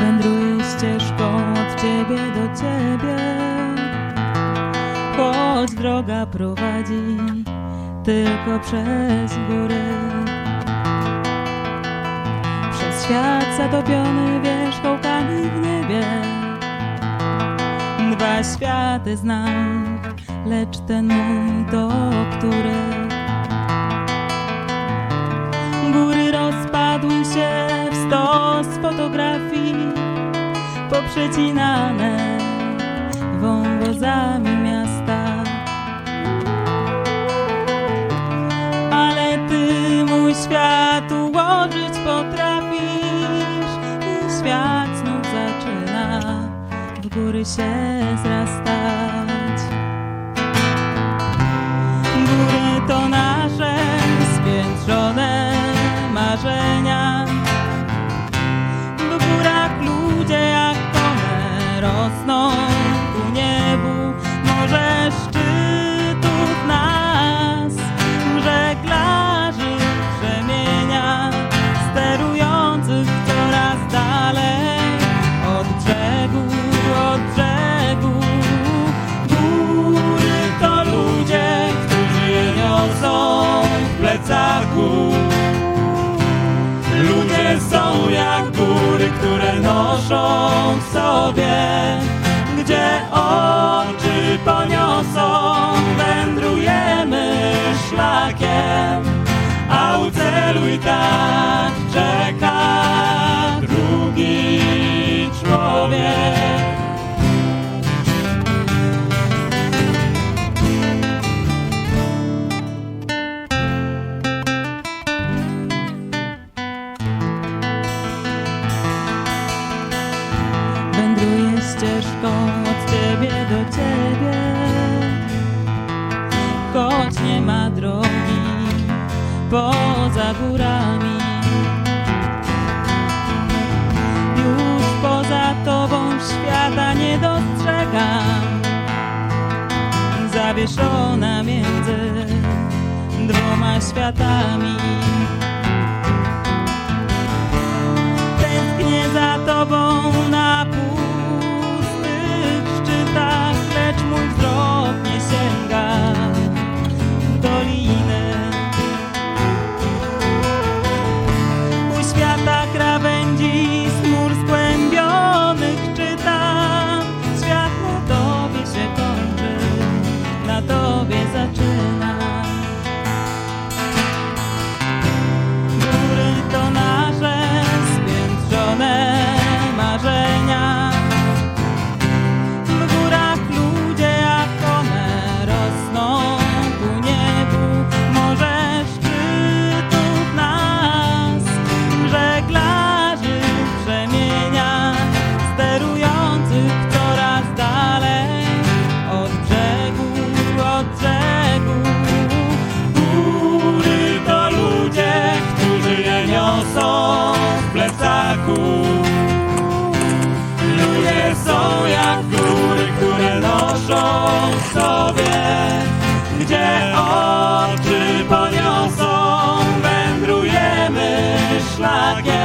Wędruję ścieżką od ciebie do ciebie. Choć droga prowadzi tylko przez góry. Przez świat zatopiony wierzchołkami w niebie. Dwa światy znam, lecz ten mój to który? Fotografii, poprzecinane wąwozami miasta. Ale ty mój świat ułożyć potrafisz i świat znów zaczyna w góry się zrastać. no które noszą w sobie, gdzie oczy poniosą, wędrujemy szlakiem, a u celu i tak ścieżką od Ciebie do Ciebie. Choć nie ma drogi poza górami, już poza Tobą świata nie dostrzegam. Zawieszona między dwoma światami. Tęsknię za Tobą gdzie oczy poniosą, wędrujemy szlakiem.